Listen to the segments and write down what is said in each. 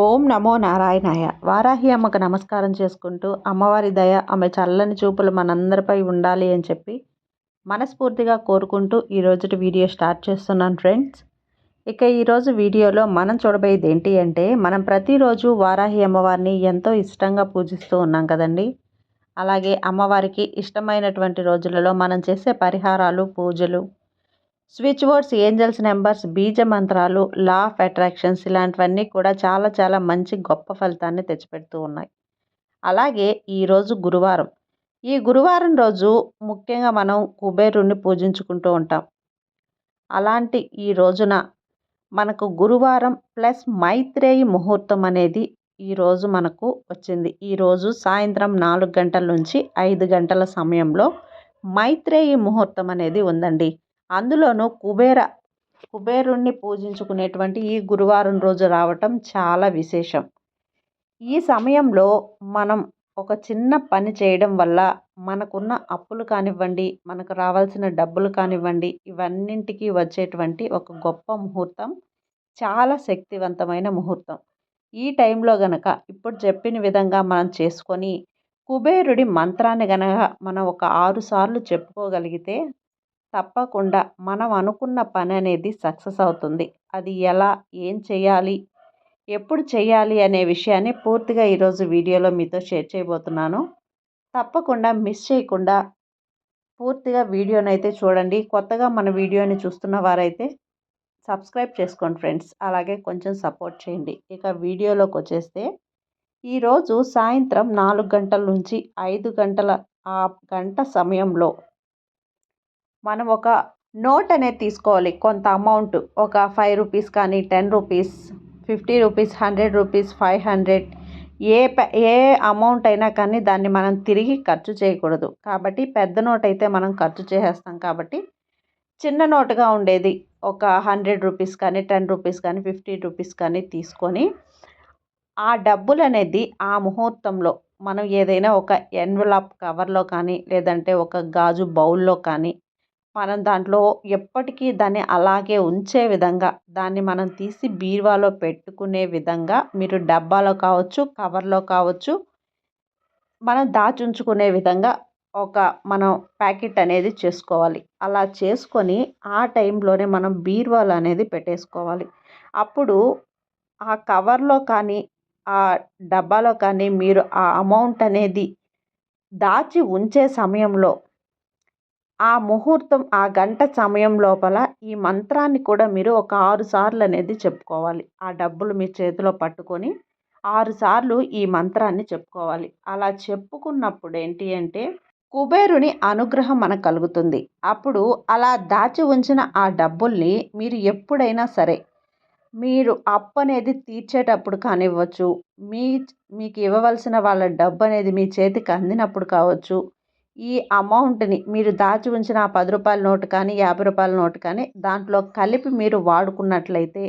ఓం నమో నారాయణాయ. వారాహి అమ్మకు నమస్కారం చేసుకుంటూ అమ్మవారి దయ ఆమె చల్లని చూపులు మనందరిపై ఉండాలి అని చెప్పి మనస్ఫూర్తిగా కోరుకుంటూ ఈరోజు వీడియో స్టార్ట్ చేస్తున్నాను ఫ్రెండ్స్. ఇక ఈరోజు వీడియోలో మనం చూడబోయేది ఏంటి అంటే మనం ప్రతిరోజు వారాహి అమ్మవారిని ఎంతో ఇష్టంగా పూజిస్తూ ఉన్నాం కదండి. అలాగే అమ్మవారికి ఇష్టమైనటువంటి రోజులలో మనం చేసే పరిహారాలు పూజలు స్విచ్ వర్డ్స్ ఏంజల్స్ నెంబర్స్ బీజ మంత్రాలు లా ఆఫ్ అట్రాక్షన్స్ ఇలాంటివన్నీ కూడా చాలా చాలా మంచి గొప్ప ఫలితాన్ని తెచ్చిపెడుతూ ఉన్నాయి. అలాగే ఈరోజు గురువారం. ఈ గురువారం రోజు ముఖ్యంగా మనం కుబేరుణ్ణి పూజించుకుంటూ ఉంటాం. అలాంటి ఈ రోజున మనకు గురువారం ప్లస్ మైత్రేయి ముహూర్తం అనేది ఈరోజు మనకు వచ్చింది. ఈరోజు సాయంత్రం నాలుగు గంటల నుంచి ఐదు గంటల సమయంలో మైత్రేయి ముహూర్తం అనేది ఉందండి. అందులోనూ కుబేర కుబేరుణ్ణి పూజించుకునేటువంటి ఈ గురువారం రోజు రావటం చాలా విశేషం. ఈ సమయంలో మనం ఒక చిన్న పని చేయడం వల్ల మనకున్న అప్పులు కానివ్వండి మనకు రావాల్సిన డబ్బులు కానివ్వండి ఇవన్నింటికి వచ్చేటువంటి ఒక గొప్ప ముహూర్తం చాలా శక్తివంతమైన ముహూర్తం. ఈ టైంలో గనక ఇప్పుడు చెప్పిన విధంగా మనం చేసుకొని కుబేరుడి మంత్రాన్ని గనక మనం ఒక ఆరు సార్లు చెప్పుకోగలిగితే తప్పకుండా మనం అనుకున్న పని అనేది సక్సెస్ అవుతుంది. అది ఎలా ఏం చేయాలి ఎప్పుడు చేయాలి అనే విషయాన్ని పూర్తిగా ఈరోజు వీడియోలో మీతో షేర్ చేయబోతున్నాను. తప్పకుండా మిస్ చేయకుండా పూర్తిగా వీడియోని అయితే చూడండి. కొత్తగా మన వీడియోని చూస్తున్న వారైతే సబ్స్క్రైబ్ చేసుకోండి ఫ్రెండ్స్. అలాగే కొంచెం సపోర్ట్ చేయండి. ఇక వీడియోలోకి వచ్చేస్తే ఈరోజు సాయంత్రం నాలుగు గంటల నుంచి ఐదు గంటల ఆ గంట సమయంలో మనం ఒక నోట్ అనేది తీసుకోవాలి. కొంత అమౌంట్. ఒక ఫైవ్ రూపీస్ కానీ ten rupees fifty rupees hundred rupees five hundred ఏ ఏ అమౌంట్ అయినా కానీ దాన్ని మనం తిరిగి ఖర్చు చేయకూడదు. కాబట్టి పెద్ద నోట్ అయితే మనం ఖర్చు చేసేస్తాం కాబట్టి చిన్న నోటుగా ఉండేది. ఒక హండ్రెడ్ రూపీస్ కానీ టెన్ రూపీస్ కానీ ఫిఫ్టీ రూపీస్ కానీ తీసుకొని ఆ డబ్బులు అనేది ఆ ముహూర్తంలో మనం ఏదైనా ఒక ఎన్వలాప్ కవర్లో కానీ లేదంటే ఒక గాజు బౌల్లో కానీ మనం దాంట్లో ఎప్పటికీ దాన్ని అలాగే ఉంచే విధంగా దాన్ని మనం తీసి బీరువాలో పెట్టుకునే విధంగా మీరు డబ్బాలో కావచ్చు కవర్లో కావచ్చు మనం దాచుంచుకునే విధంగా ఒక మనం ప్యాకెట్ అనేది చేసుకోవాలి. అలా చేసుకొని ఆ టైంలోనే మనం బీరువాలు అనేది పెట్టేసుకోవాలి. అప్పుడు ఆ కవర్లో కానీ ఆ డబ్బాలో కానీ మీరు ఆ అమౌంట్ అనేది దాచి ఉంచే సమయంలో ఆ ముహూర్తం ఆ గంట సమయం లోపల ఈ మంత్రాన్ని కూడా మీరు ఒక ఆరు సార్లు అనేది చెప్పుకోవాలి. ఆ డబ్బులు మీ చేతిలో పట్టుకొని ఆరు సార్లు ఈ మంత్రాన్ని చెప్పుకోవాలి. అలా చెప్పుకున్నప్పుడు ఏంటి అంటే కుబేరుని అనుగ్రహం మనకు కలుగుతుంది. అప్పుడు అలా దాచి ఉంచిన ఆ డబ్బుల్ని మీరు ఎప్పుడైనా సరే మీరు అప్పు అనేది తీర్చేటప్పుడు కానివ్వచ్చు మీ మీకు ఇవ్వవలసిన వాళ్ళ డబ్బు అనేది మీ చేతికి అందినప్పుడు కావచ్చు ఈ అమౌంట్ని మీరు దాచి ఉంచిన ఆ పది రూపాయల నోటు కానీ యాభై రూపాయల నోటు కానీ దాంట్లో కలిపి మీరు వాడుకున్నట్లయితే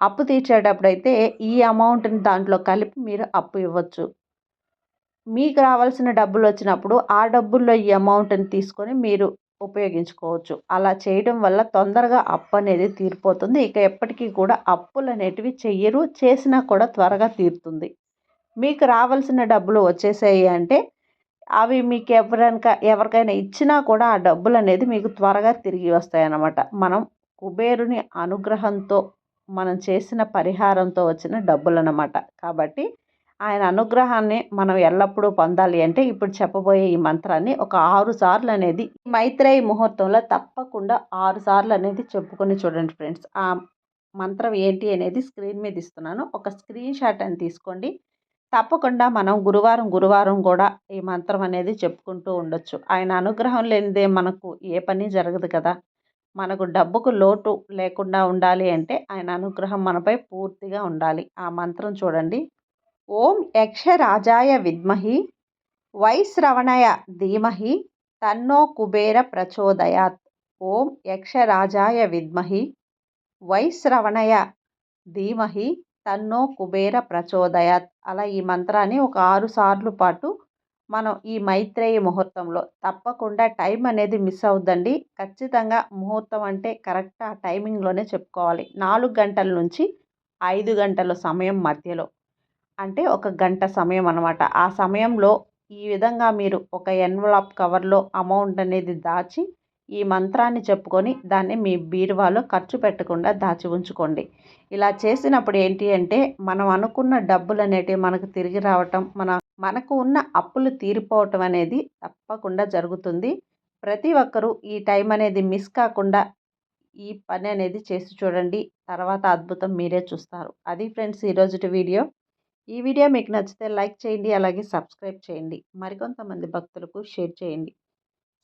అప్పు తీర్చేటప్పుడైతే ఈ అమౌంట్ని దాంట్లో కలిపి మీరు అప్పు ఇవ్వచ్చు. మీకు రావాల్సిన డబ్బులు వచ్చినప్పుడు ఆ డబ్బుల్లో ఈ అమౌంట్ని తీసుకొని మీరు ఉపయోగించుకోవచ్చు. అలా చేయడం వల్ల తొందరగా అప్పు అనేది తీరిపోతుంది. ఇక ఎప్పటికీ కూడా అప్పులు అనేటివి చెయ్యరు చేసినా కూడా త్వరగా తీరుతుంది. మీకు రావాల్సిన డబ్బులు వచ్చేసాయి అంటే అవి మీకు ఎవరికైనా ఎవరికైనా ఇచ్చినా కూడా ఆ డబ్బులు అనేది మీకు త్వరగా తిరిగి వస్తాయన్నమాట. మనం కుబేరుని అనుగ్రహంతో మనం చేసిన పరిహారంతో వచ్చిన డబ్బులు అన్నమాట కాబట్టి ఆయన అనుగ్రహాన్ని మనం ఎల్లప్పుడూ పొందాలి అంటే ఇప్పుడు చెప్పబోయే ఈ మంత్రాన్ని ఒక ఆరు సార్లు అనేది మైత్రేయి ముహూర్తంలో తప్పకుండా ఆరు సార్లు అనేది చెప్పుకొని చూడండి ఫ్రెండ్స్. ఆ మంత్రం ఏంటి అనేది స్క్రీన్ మీద ఇస్తున్నాను. ఒక స్క్రీన్ షాట్ అని తీసుకోండి. తప్పకుండా మనం గురువారం గురువారం కూడా ఈ మంత్రం అనేది చెప్పుకుంటూ ఉండొచ్చు. ఆయన అనుగ్రహం లేనిదే మనకు ఏ పని జరగదు కదా! మనకు డబ్బుకు లోటు లేకుండా ఉండాలి అంటే ఆయన అనుగ్రహం మనపై పూర్తిగా ఉండాలి. ఆ మంత్రం చూడండి. ఓం యక్షరాజాయ విద్మహి వైశ్రవణయ ధీమహి తన్నో కుబేర ప్రచోదయాత్. ఓం యక్షరాజాయ విద్మహి వైశ్రవణయ ధీమహి తన్నో కుబేర ప్రచోదయాత్. అలా ఈ మంత్రాన్ని ఒక ఆరు సార్లు పాటు మనం ఈ మైత్రేయ ముహూర్తంలో తప్పకుండా టైం అనేది మిస్ అవుద్దండి. ఖచ్చితంగా ముహూర్తం అంటే కరెక్ట్ ఆ టైమింగ్లోనే చెప్పుకోవాలి. నాలుగు గంటల నుంచి ఐదు గంటల సమయం మధ్యలో. అంటే ఒక గంట సమయం అనమాట ఆ సమయంలో ఈ విధంగా మీరు ఒక ఎన్వలాప్ కవర్లో అమౌంట్ అనేది దాచి ఈ మంత్రాన్ని చెప్పుకొని దాన్ని మీ బీరువాలో ఖర్చు పెట్టకుండా దాచి ఉంచుకోండి. ఇలా చేసినప్పుడు ఏంటి అంటే మనం అనుకున్న డబ్బులు అనేటివి మనకు తిరిగి రావటం మన మనకు ఉన్న అప్పులు తీరిపోవటం అనేది తప్పకుండా జరుగుతుంది. ప్రతి ఒక్కరూ ఈ టైం అనేది మిస్ కాకుండా ఈ పని అనేది చేసి చూడండి. తర్వాత అద్భుతం మీరే చూస్తారు. అది ఫ్రెండ్స్ ఈరోజుటి వీడియో. ఈ వీడియో మీకు నచ్చితే లైక్ చేయండి అలాగే సబ్స్క్రైబ్ చేయండి. మరికొంతమంది భక్తులకు షేర్ చేయండి.